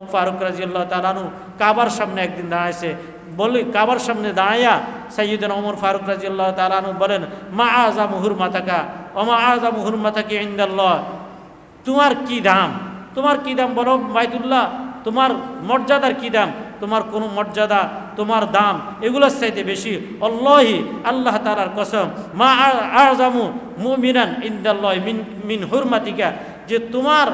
ফারুক রাজিউল্লাহ তালানু কাবার সামনে একদিন দাঁড়াইছে। বলি, কাবার সামনে দাঁড়াইয়া সাইয়িদিন ওমর ফারুক রাজিউল্লাহ তালানু বলেন, মা আজা মুহুর মাতাকা অমা আজা মুহুর মাতাকে ইন্দাল্লাহ। তোমার কি দাম? তোমার কি দাম বলো বাইতুল্লাহ? তোমার মর্যাদার কি দাম? তোমার কোনো মর্যাদা, তোমার দাম এগুলোর চাইতে বেশি? অল্লাহি আল্লাহ তালার কসম, মা আজামু মুমিনান ইন্দাল্লাহ মিন মিন হুরমাতিকা, যে তোমার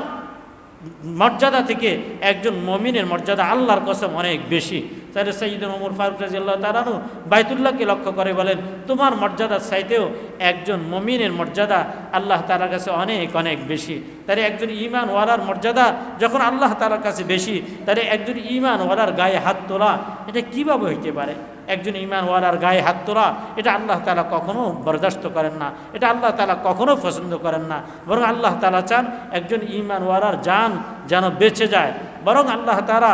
মর্যাদা থেকে একজন মমিনের মর্যাদা আল্লাহর কসম অনেক বেশি। তাহলে সঈদুল ওমর ফারুক রাজিয়াল্লাহ তালানু বাইতুল্লাহকে লক্ষ্য করে বলেন, তোমার মর্যাদার চাইতেও একজন মমিনের মর্যাদা আল্লাহ তালার কাছে অনেক অনেক বেশি। তাহলে একজন ইমান ওয়ালার মর্যাদা যখন আল্লাহ তালার কাছে বেশি, তাহলে একজন ইমান ওয়ালার গায়ে হাত তোলা, এটা কীভাবে হইতে পারে? একজন ইমানওয়ালার গায়ে হাত তোলা, এটা আল্লাহ তালা কখনো বরদাস্ত করেন না। এটা আল্লাহ তালা কখনো পছন্দ করেন না। বরং আল্লাহ তালা চান একজন ইমানওয়ালার যান যেন বেঁচে যায়। বরং আল্লাহ তালা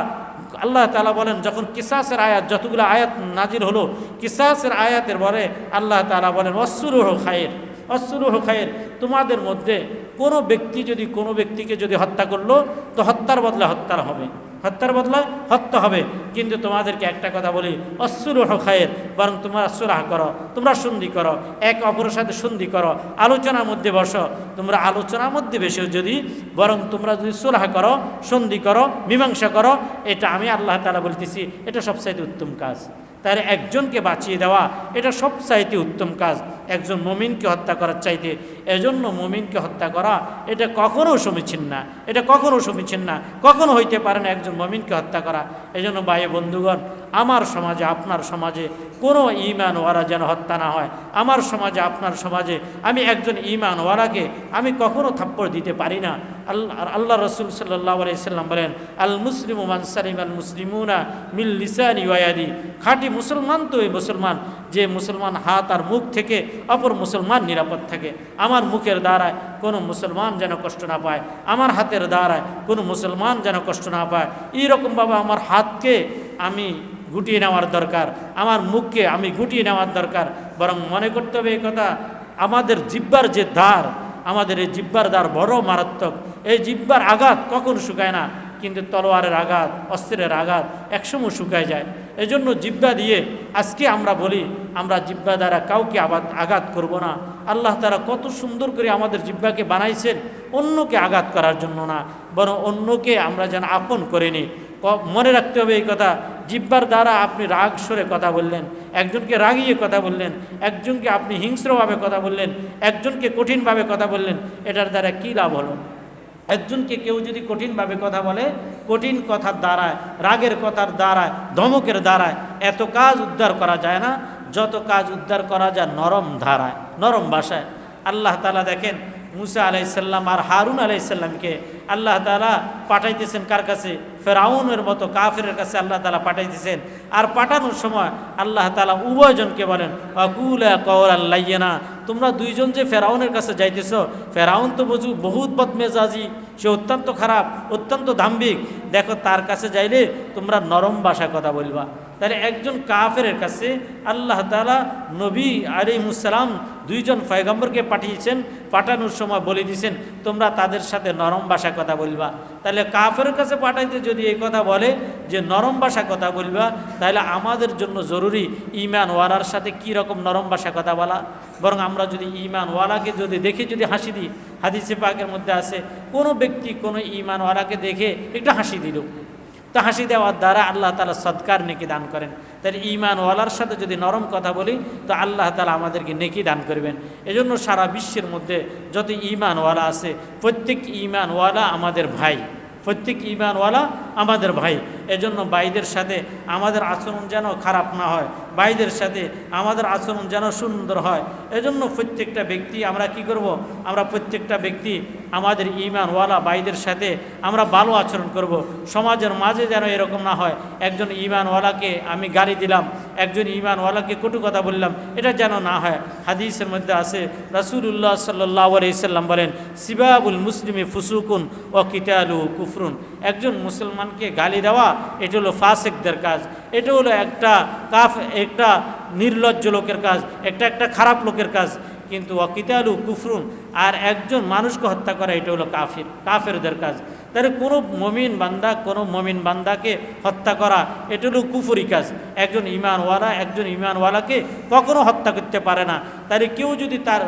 আল্লাহ তালা বলেন, যখন কিসাসের আয়াত, যতগুলো আয়াত নাজির হলো, কিসাসের আয়াতের পরে আল্লাহ তালা বলেন অসুরুহ খায়ের অসুরুহ খায়ের তোমাদের মধ্যে কোনো ব্যক্তি যদি, কোনো ব্যক্তিকে যদি হত্যা করল, তো হত্যার বদলে হত্যার হবে। হত্যার বদলা হত্যা হবে। কিন্তু তোমাদেরকে একটা কথা বলি অসুরুহ খায়ের, বরং তোমরা সুরাহ করো, তোমরা সন্ধি করো, এক অপরের সাথে সন্ধি করো, আলোচনার মধ্যে বসো, তোমরা আলোচনার মধ্যে বেশি যদি, বরং তোমরা যদি সুরাহ করো, সন্ধি করো, মীমাংসা করো, এটা আমি আল্লাহ তালা বলতেছি, এটা সবসাইতে উত্তম কাজ। তাহলে একজনকে বাঁচিয়ে দেওয়া, এটা সব চাইতে উত্তম কাজ। একজন মমিনকে হত্যা করার চাইতে এজন্য মমিনকে হত্যা করা, এটা কখনও সমীচীন না। এটা কখনও সমীচীন না। কখনো হইতে পারে না একজন মমিনকে হত্যা করা। এজন্য বায়ু বন্ধুগণ আমার সমাজে, আপনার সমাজে কোনো ইমান ওয়ারা যেন হত্যা না হয়। আমার সমাজে, আপনার সমাজে আমি একজন ইমান ওয়ারাকে আমি কখনো থাপ্পড় দিতে পারি না। আল্লাহ আল্লাহ রসুল সাল্লাহ আলাইসাল্লাম বলেন, আল মুসলিম মানসারিম আল মুসলিমুনা মিল লিসানি ওয়াদি খাঁটি মুসলমান তো এই মুসলমান, যে মুসলমান হাত আর মুখ থেকে অপর মুসলমান নিরাপদ থাকে। আমার মুখের দ্বারায় কোনো মুসলমান যেন কষ্ট না পায়, আমার হাতের দ্বারায় কোনো মুসলমান যেন কষ্ট না পায়। এইরকমভাবে আমার হাতকে আমি গুটিয়ে নেওয়ার দরকার, আমার মুখকে আমি গুটিয়ে নেওয়ার দরকার। বরং মনে করতে হবে এই কথা, আমাদের জিব্বার যে দ্বার, আমাদের এই জিব্বার দ্বার বড় মারাত্মক। এই জিব্বার আঘাত কখন শুকায় না? কিন্তু তলোয়ারের আঘাত, অস্ত্রের আঘাত একসময় শুকায় যায়। এজন্য জিব্বা দিয়ে আজকে আমরা বলি, আমরা জিব্বা দ্বারা কাউকে আবাদ, আঘাত করব না। আল্লাহ তারা কত সুন্দর করে আমাদের জিব্বাকে বানাইছেন, অন্যকে আঘাত করার জন্য না। বরং অন্যকে আমরা যেন আপন করে নিই। মনে রাখতে হবে এই কথা জিব্বার দ্বারা আপনি রাগ সরে কথা বললেন, একজনকে রাগিয়ে কথা বললেন, একজনকে আপনি হিংস্রভাবে কথা বললেন, একজনকে কঠিনভাবে কথা বললেন, এটার দ্বারা কী লাভ হলো? একজনকে কেউ যদি কঠিনভাবে কথা বলে, কঠিন কথার দ্বারায়, রাগের কথার দ্বারায়, ধমকের দ্বারায়, এত কাজ উদ্ধার করা যায় না, যত কাজ উদ্ধার করা যায় নরম ধারায়, নরম ভাষায়। আল্লাহ তালা দেখেন, মুসা আলাইসাল্লাম আর হারুন আলাইসাল্লামকে আল্লাহ তালা পাঠাইতেছেন কার কাছে? ফেরাউনের মতো কাফের কাছে আল্লাহ তালা পাঠাইতেছেন। আর পাঠানোর সময় আল্লাহ তালা উভয়জনকে বলেন অকুল কৌর তোমরা দুইজন যে ফেরাউনের কাছে যাইতেছ, ফেরাউন তো বুঝু বহুত বদমেজাজি, সে অত্যন্ত খারাপ, অত্যন্ত দাম্ভিক। দেখো, তার কাছে যাইলে তোমরা নরম ভাষা কথা বলবা। তাহলে একজন কাফের কাছে আল্লাহ তালা নবী আলিমুসালাম দুইজন ফয়গম্বরকে পাঠিয়েছেন, পাঠানোর সময় বলে দিয়েছেন, তোমরা তাদের সাথে নরম ভাষা কথা বলবা। তাহলে কাফের কাছে পাঠাইতে যদি এই কথা বলে যে নরম ভাষা কথা বলবা, তাহলে আমাদের জন্য জরুরি ইমান ওয়ালার সাথে কি রকম নরম ভাষা কথা বলা? বরং আমরা যদি ইমান ওয়ালাকে যদি দেখে, যদি হাসি দিই, হাদিসে পাকের মধ্যে আছে, কোনো ব্যক্তি কোনো ইমান ওয়ালাকে দেখে একটু হাসি দিল। তো হাসি দেওয়ার দ্বারা আল্লাহ তালা সৎকার নেকি দান করেন। তাহলে ইমানওয়ালার সাথে যদি নরম কথা বলি, তো আল্লাহ তালা আমাদেরকে নেকি দান করবেন। এজন্য সারা বিশ্বের মধ্যে যত ইমানওয়ালা আছে, প্রত্যেক ইমানওয়ালা আমাদের ভাই। প্রত্যেক ইমানওয়ালা আমাদের ভাই। এজন্য ভাইদের সাথে আমাদের আচরণ যেন খারাপ না হয়। ভাইদের সাথে আমাদের আচরণ যেন সুন্দর হয়। এজন্য প্রত্যেকটা ব্যক্তি আমরা কি করব? আমরা প্রত্যেকটা ব্যক্তি আমাদের ইমানওয়ালা ভাইদের সাথে আমরা ভালো আচরণ করব। সমাজের মাঝে যেন এরকম না হয়। একজন ইমানওয়ালাকে আমি গালি দিলাম, একজন ইমানওয়ালাকে কটু কথা বললাম, এটা যেন না হয়। হাদিসের মধ্যে আছে রাসুল্লাহ সাল্লাহ আলাইসাল্লাম বলেন, সিবাবুল মুসলিমে ফুসুকুন ও কিতালু কুফরুন। একজন মুসলমানকে গালি দেওয়া, এটা হলো ফাসেকদের কাজ। এটা হলো একটা কাফ, একটা নির্লজ্জ লোকের কাজ, একটা একটা খারাপ লোকের কাজ। কিন্তু অকিতালু কুফরুন, আর একজন মানুষকে হত্যা করা, এটা হলো কাফির, কাফেরদের কাজ। তাহলে কোনো মমিন বান্দা, কোনো মমিন বান্দাকে হত্যা করা, এটা হলো কুফুরি কাজ। একজন ইমানওয়ালা, একজন ইমানওয়ালাকে কখনো হত্যা করতে পারে না। তাহলে কেউ যদি তার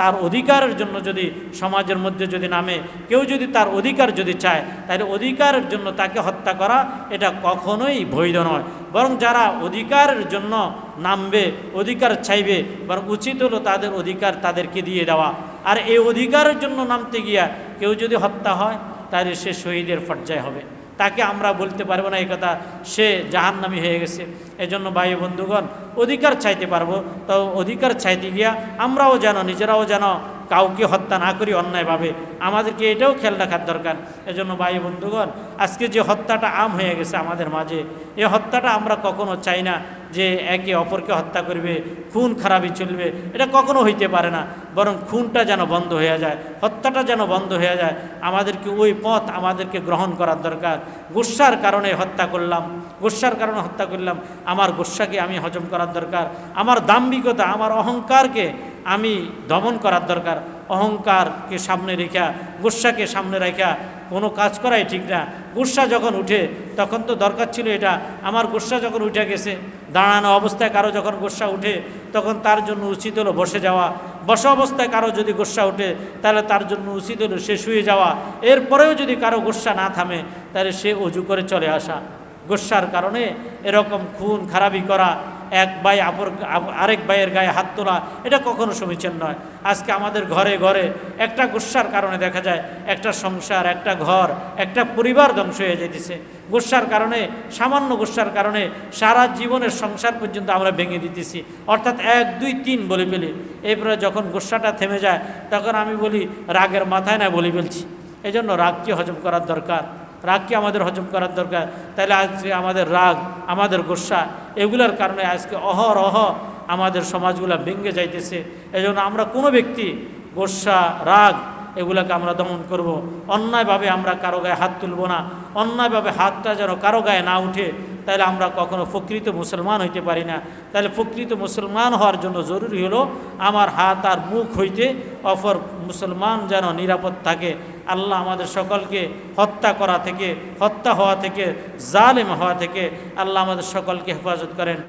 তার অধিকারের জন্য যদি সমাজের মধ্যে যদি নামে, কেউ যদি তার অধিকার যদি চায়, তাহলে অধিকারের জন্য তাকে হত্যা করা এটা কখনোই বৈধ নয়। বরং যারা অধিকারের জন্য নামবে, অধিকার চাইবে, বরং উচিত হলো তাদের অধিকার তাদেরকে দিয়ে দেওয়া। আর এই অধিকারের জন্য নামতে গিয়া কেউ যদি হত্যা হয়, তাহলে সে শহীদের পর্যায়ে হবে। তাকে আমরা বলতে পারব না, এই কথা সে জাহান্নামি হয়ে গেছে। এজন্য ভাই বন্ধুগণ, অধিকার চাইতে পারব। তো অধিকার চাইতে গিয়া আমরাও যেন, নিজেরাও যেন কাউকে হত্যা না করি অন্যায়ভাবে। আমাদেরকে এটাও খেয়াল রাখার দরকার। এজন্য ভাই বন্ধুগণ, আজকে যে হত্যাটা আম হয়ে গেছে আমাদের মাঝে এই হত্যাটা আমরা কখনো চাই না যে একে অপরকে হত্যা করবে, খুন খারাপই চলবে, এটা কখনো হইতে পারে না। বরং খুনটা যেন বন্ধ হয়ে যায়, হত্যাটা যেন বন্ধ হয়ে যায়, আমাদেরকে ওই পথ আমাদেরকে গ্রহণ করার দরকার। গুসার কারণে হত্যা করলাম, গুসার কারণে হত্যা করলাম, আমার গুসাকে আমি হজম করার দরকার, আমার দাম্ভিকতা, আমার অহংকারকে আমি দমন করার দরকার। অহংকারকে সামনে রেখা গুসাকে সামনে রেখা, কোনো কাজ করাই ঠিক না। গুসা যখন উঠে, তখন তো দরকার ছিল এটা। আমার গুসা যখন উঠে গেছে, দাঁড়ানো অবস্থায় কারও যখন গুসা উঠে, তখন তার জন্য উচিত হলো বসে যাওয়া। বসা অবস্থায় কারও যদি গুসা উঠে, তাহলে তার জন্য উচিত হলো সে শুয়ে যাওয়া। এরপরেও যদি কারও গুসা না থামে, তাহলে সে অজু করে চলে আসা। গুসার কারণে এরকম খুন, খারাপি করা এক ভাই আপর আপ- আরেক ভাইয়ের গায়ে হাত তোলা, এটা কখনো সমীচীন নয়। আজকে আমাদের ঘরে ঘরে একটা গুসার কারণে দেখা যায়, একটা সংসার, একটা ঘর, একটা পরিবার ধ্বংস হয়ে যেতেছে গুসার কারণে, সামান্য গুসার কারণে সারা জীবনের সংসার পর্যন্ত আমরা ভেঙে দিতেছি। অর্থাৎ এক, দুই, তিন বলে ফেলি। এরপরে যখন গুসাটা থেমে যায়, তখন আমি বলি, রাগের মাথায় না বলে ফেলছি। এই জন্য রাগকে হজম করার দরকার। রাগকে আমাদের হজম করার দরকার। তাহলে আজকে আমাদের রাগ, আমাদের গোসা, এগুলার কারণে আজকে অহরহ আমাদের সমাজগুলো ভেঙে যাইতেছে। এজন্য আমরা কোনো ব্যক্তি গোসা, রাগ এগুলাকে আমরা দমন করব। অন্যায়ভাবে আমরা কারও গায়ে হাত তুলব না। অন্যায়ভাবে হাতটা যেন কারও গায়ে না উঠে তাহলে আমরা কখনো প্রকৃত মুসলমান হইতে পারি না। তাহলে প্রকৃত মুসলমান হওয়ার জন্য জরুরি হলো আমার হাত আর মুখ হইতে অপর মুসলমান যেন নিরাপদ থাকে। আল্লাহ আমাদের সকলকে হত্যা করা থেকে, হত্যা হওয়া থেকে, জালেম হওয়া থেকে আল্লাহ আমাদের সকলকে হেফাজত করেন।